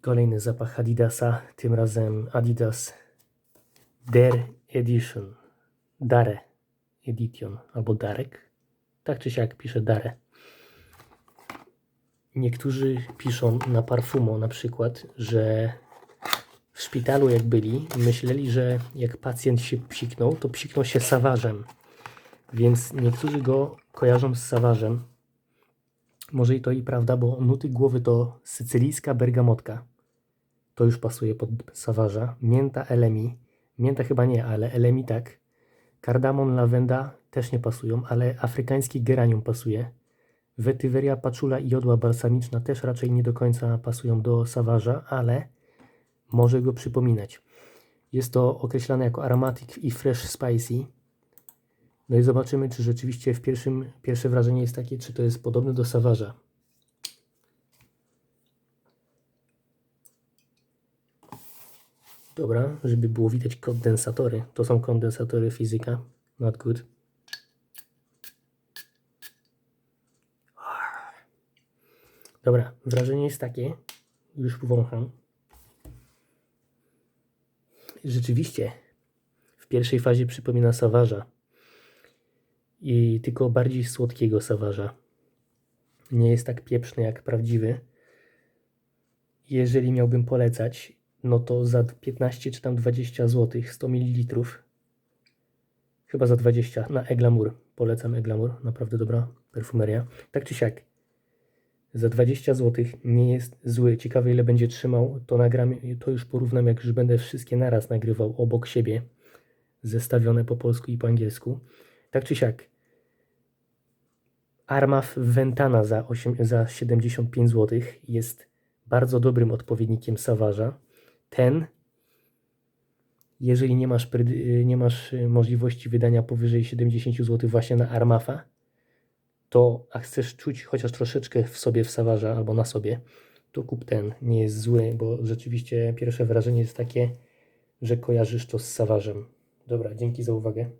Kolejny zapach Adidasa, tym razem Adidas Der Edition. Dare Edition albo Darek. Tak czy siak pisze Dare. Niektórzy piszą na Parfumo na przykład, że w szpitalu jak byli, myśleli, że jak pacjent się psiknął, to psiknął się sawarzem. Więc niektórzy go kojarzą z sawarzem. Może i to i prawda, bo nuty głowy to sycylijska bergamotka. To już pasuje pod sawarza. Mięta elemi. Mięta chyba nie, ale elemi tak. Kardamon, lawenda też nie pasują, ale afrykański geranium pasuje. Wetyweria, paczula i jodła balsamiczna też raczej nie do końca pasują do sawarza, ale może go przypominać. Jest to określane jako aromatic i fresh spicy. No i zobaczymy, czy rzeczywiście w pierwszym, pierwsze wrażenie jest takie, czy to jest podobne do sawarza. Dobra, żeby było widać kondensatory. To są kondensatory fizyka. Not good. Dobra, wrażenie jest takie, już wącham. Rzeczywiście, w pierwszej fazie przypomina sawarza. I tylko bardziej słodkiego sawarza. Nie jest tak pieprzny jak prawdziwy. Jeżeli miałbym polecać, no to za 15 czy tam 20 zł 100 ml. Chyba za 20 na Eglamour. Polecam Eglamour, naprawdę dobra perfumeria. Tak czy siak, za 20 zł nie jest zły. Ciekawe ile będzie trzymał, to nagram, to już porównam jak już będę wszystkie naraz nagrywał obok siebie, zestawione po polsku i po angielsku. Tak czy siak, Armaf Ventana za, 8, za 75 zł jest bardzo dobrym odpowiednikiem Savarza. Ten, jeżeli nie masz, predy- nie masz y, możliwości wydania powyżej 70 zł właśnie na Armafa, to a chcesz czuć chociaż troszeczkę w sobie w Savarza albo na sobie, to kup ten. Nie jest zły, bo rzeczywiście pierwsze wrażenie jest takie, że kojarzysz to z Savarzem. Dobra, dzięki za uwagę.